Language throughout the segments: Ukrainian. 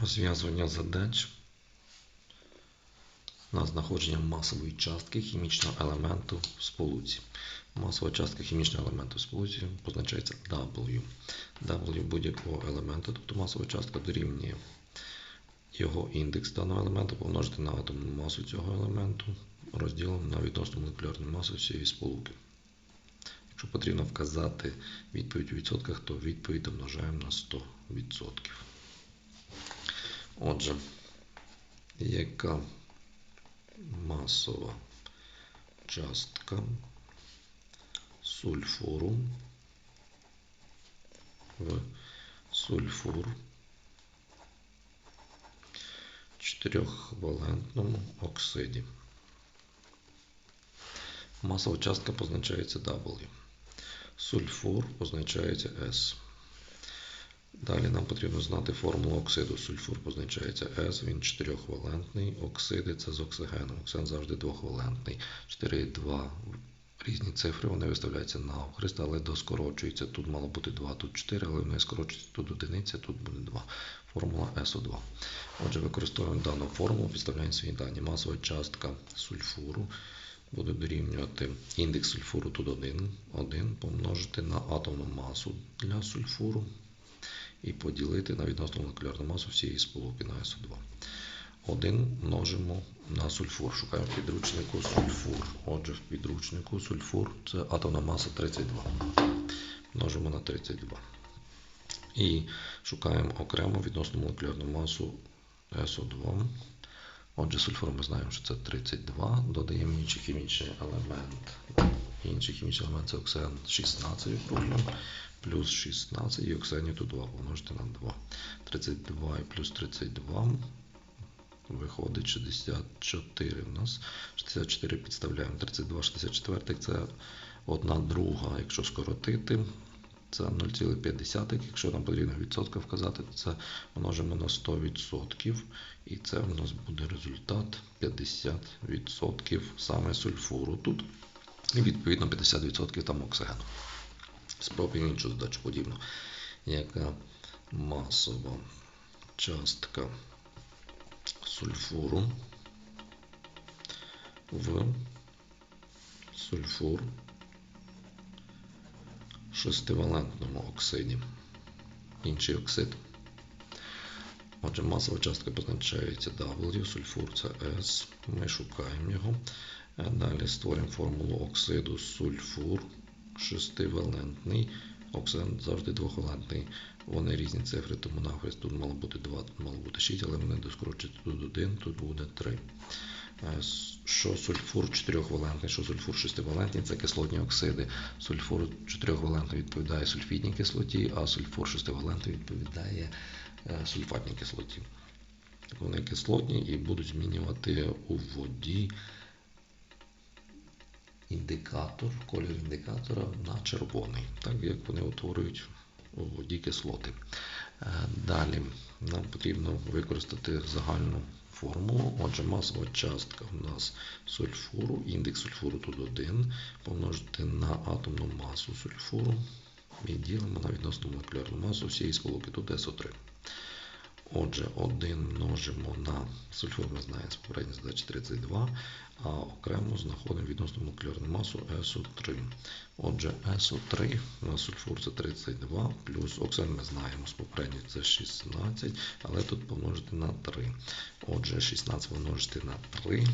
Розв'язування задач на знаходження масової частки хімічного елементу в сполуці. Масова частка хімічного елементу в сполуці позначається W. W будь-якого елементу, тобто масова частка дорівнює його індекс даного елементу помножити на атомну масу цього елементу, розділену на відносну молекулярну масу всієї сполуки. Якщо потрібно вказати відповідь у відсотках, то відповідь домножаємо на 100%. Отже, яка масова частка сульфуру в сульфур чотирьохвалентному оксиді. Масова частка позначається W. Сульфур позначається S. Далі нам потрібно знати формулу оксиду. Сульфур позначається S, він чотирьохвалентний. Оксиди це з оксигеном. Оксиген завжди двохвалентний. 4 і 2 різні цифри, вони виставляються на охрест, але доскорочуються. Тут мало бути 2, тут 4, але вони скорочуються тут одиниця, тут буде 2. Формула СО2. Отже, використовуємо дану формулу, підставляємо свої дані. Масова частка сульфуру буде дорівнювати індекс сульфуру тут 1, 1 помножити на атомну масу для сульфуру і поділити на відносну молекулярну масу всієї сполуки на СО2. 1 множимо на сульфур. Шукаємо в підручнику сульфур. Отже, в підручнику сульфур це атомна маса 32. Множимо на 32. І шукаємо окремо відносну молекулярну масу СО2. Отже, сульфур ми знаємо, що це 32. Додаємо інший хімічний елемент. Інший хімічний елемент це оксиген 16 округлюємо. Плюс 16 і оксигенів тут 2 помножити на 2. 32 і плюс 32. Виходить 64 у нас. 64 підставляємо. 32, 64 це 1 друга. Якщо скоротити, це 0,5. Якщо нам потрібно відсотка вказати, то це множимо на 100%. І це у нас буде результат 50% саме сульфуру тут. І відповідно 50% там оксигену. Спробуємо іншу задачу подібну. Яка масова частка сульфуру в сульфур шестивалентному оксиді. Інший оксид. Отже, масова частка позначається W, сульфур це S. Ми шукаємо його. Далі створюємо формулу оксиду сульфур шестивалентний. Оксиген завжди двохвалентний. Вони різні цифри, тому нахрест тут мало бути 2, тут мало бути 6, але вони доскорочуються тут 1, тут буде 3. Що сульфур чотирьохвалентний, що сульфур шестивалентний це кислотні оксиди. Сульфур чотирьохвалентний відповідає сульфідній кислоті, а сульфур шестивалентний відповідає сульфатній кислоті. Вони кислотні і будуть змінювати у воді індикатор, колір індикатора на червоний, так як вони утворюють у воді кислоти. Далі нам потрібно використати загальну формулу. Отже, масова частка у нас сульфуру, індекс сульфуру тут 1, помножити на атомну масу сульфуру і ділимо на відносну молекулярну масу всієї сполуки, тут СО3. Отже, 1 множимо на сульфур, ми знаємо з попередньої задачі 32, а окремо знаходимо відносну молекулярну масу СО3. Отже, СО3 на сульфур це 32, плюс оксиген ми знаємо з попередньої це 16, але тут помножити на 3. Отже, 16 помножити на 3.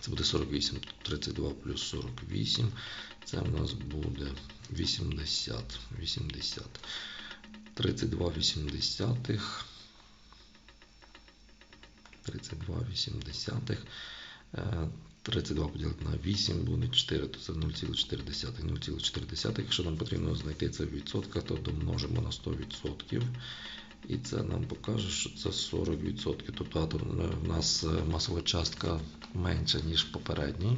Це буде 48, 32 плюс 48. Це у нас буде 80. 80. 32 80. 32,8. 32 поділити на 8 буде 4, то це 0,4. 0,4. Якщо нам потрібно знайти це в відсотках, то домножимо на 100%. І це нам покаже, що це 40%. Тобто в нас масова частка менша, ніж попередній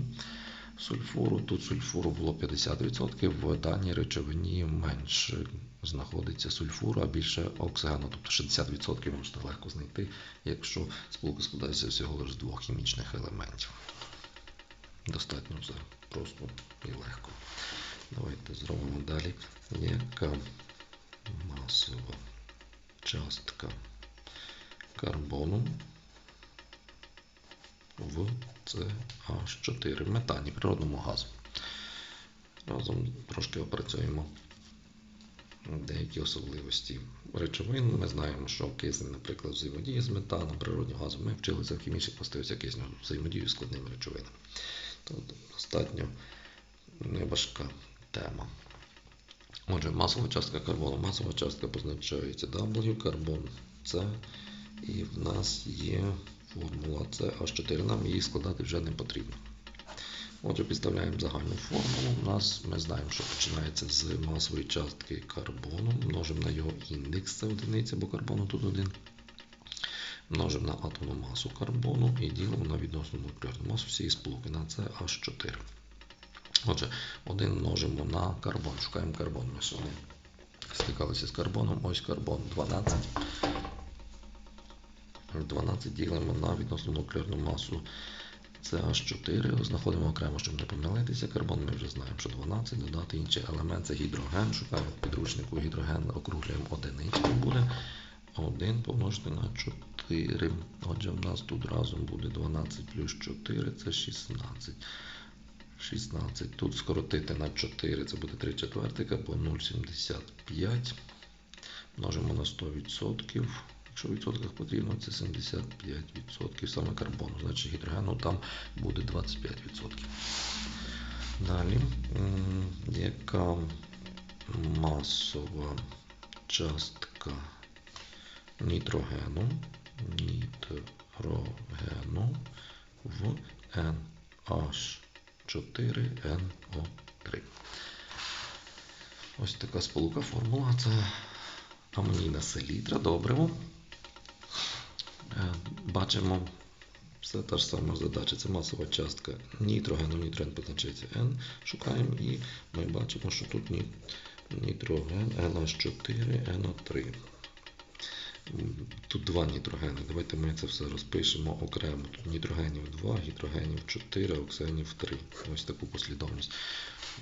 сульфуру. Тут сульфуру було 50%, в даній речовині менше знаходиться сульфуру, а більше оксигену, тобто 60% можна легко знайти, якщо сполука складається всього лише з двох хімічних елементів. Достатньо все просто і легко. Давайте зробимо далі. Яка масова частка карбону в CH4 в метані, природному газу. Разом трошки опрацюємо деякі особливості речовин. Ми знаємо, що кисень, наприклад, взаємодіє з метаном, природнім газом. Ми вчилися в хімічних властивостях кисню взаємодію з складними речовинами. Тобто достатньо неважка тема. Отже, масова частка карбону. Масова частка позначається W, карбон С. І в нас є формула CH4. Нам її складати вже не потрібно. Отже, підставляємо загальну формулу. У нас ми знаємо, що починається з масової частки карбону. Множимо на його індекс, це одиниця, бо карбону тут один. Множимо на атомну масу карбону і ділимо на відносну молекулярну масу всієї сполуки на CH4. Отже, один множимо на карбон. Шукаємо карбон. Ми сьогодні стикалися з карбоном. Ось карбон 12. 12 ділимо на відносну молекулярну масу CH4. Знаходимо окремо, щоб не помилитися. Карбон ми вже знаємо, що 12. Додати інший елемент це гідроген. Шукаємо в підручнику гідроген, округлюємо одиничку буде. 1 помножити на 4. Отже, в нас тут разом буде 12 плюс 4 це 16. 16. Тут скоротити на 4, це буде 3 четвертика по 0,75. Множимо на 100%. Якщо в відсотках потрібно, це 75% саме карбону. Значить гідрогену там буде 25%. Далі, яка масова частка нітрогену, нітрогену в NH4NO3. Ось така сполука формула. Це амонійна селітра, добриво. Бачимо, все та ж сама задача. Це масова частка нітрогену, нітроген позначається N. Шукаємо і ми бачимо, що тут нітроген NH4, NO3. Тут два нітрогени. Давайте ми це все розпишемо окремо. Тут нітрогенів 2, гідрогенів 4, оксигенів 3. Ось таку послідовність.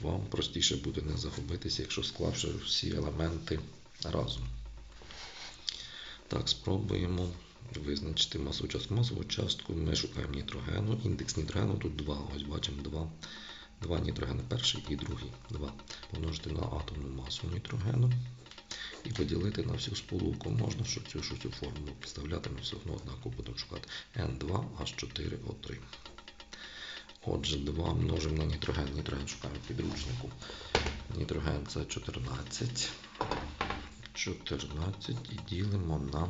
Вам простіше буде не загубитися, якщо склавши всі елементи разом. Так, спробуємо визначити масову частку. Масову частку ми шукаємо нітрогену. Індекс нітрогену тут 2. Ось бачимо 2. Два нітрогени перший і другий. 2. Помножити на атомну масу нітрогену. І поділити на всю сполуку. Можна, щоб цю, що цю формулу підставляти, ми все одно однаково будемо шукати. N2H4O3. Отже, 2 множимо на нітроген. Нітроген шукаємо в підручнику. Нітроген це 14. 14 і ділимо на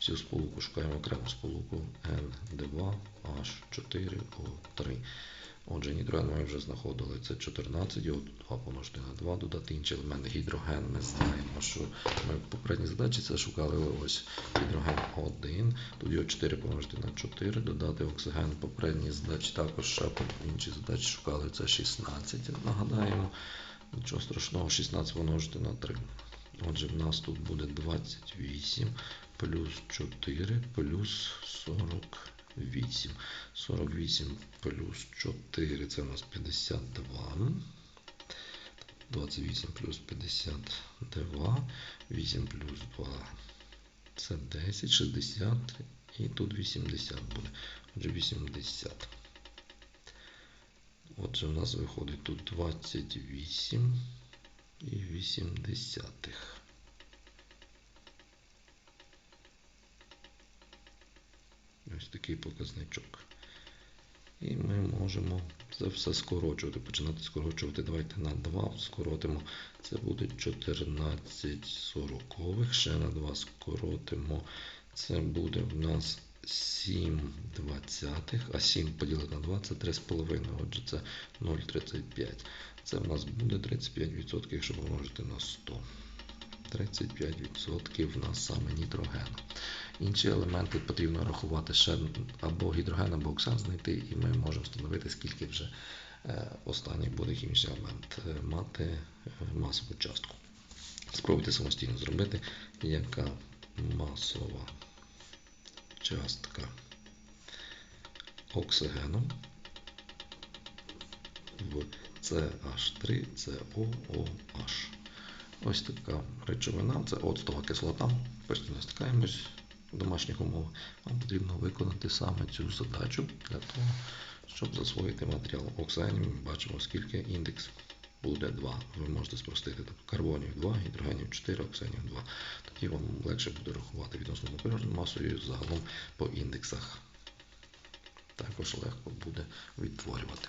всю сполуку. Шукаємо окрему сполуку N2H4O3. Отже, нітроген ми вже знаходили. Це 14, його 2 помножити на 2, додати інший елемент гідроген. Ми знаємо, що ми в попередній задачі це шукали ось гідроген 1. Тут його 4 помножити на 4, додати оксиген. Попередній задачі також ще по іншій задачі шукали це 16. Нагадаємо, нічого страшного, 16 помножити на 3. Отже, в нас тут буде 28 плюс 4 плюс 48. 48 плюс 4 це у нас 52. 28 плюс 52. 8 плюс 2 це 10, 60 і тут 80 буде. Отже, 80. Отже, в нас виходить тут 28 і 80. Ось такий показничок. І ми можемо це все скорочувати, починати скорочувати. Давайте на 2 скоротимо. Це буде 14 сорокових. Ще на 2 скоротимо. Це буде в нас 7 двадцятих, а 7 поділити на 2 це 3,5. Отже, це 0,35. Це в нас буде 35%, якщо помножити на 100. 35% в нас саме нітрогену. Інші елементи потрібно рахувати ще або гідроген, або оксан знайти, і ми можемо встановити, скільки вже останній буде хімічний елемент мати масову частку. Спробуйте самостійно зробити, яка масова частка оксигену в CH3COOH. Ось така речовина, це оцтова кислота. Постійно стикаємось в домашніх умовах, вам потрібно виконати саме цю задачу для того, щоб засвоїти матеріал оксанів. Ми бачимо, скільки індекс буде 2. Ви можете спростити. Тобто карбонів 2, гідрогенів 4, оксанів 2. Тоді вам легше буде рахувати відносно молекулярну масу і загалом по індексах. Також легко буде відтворювати.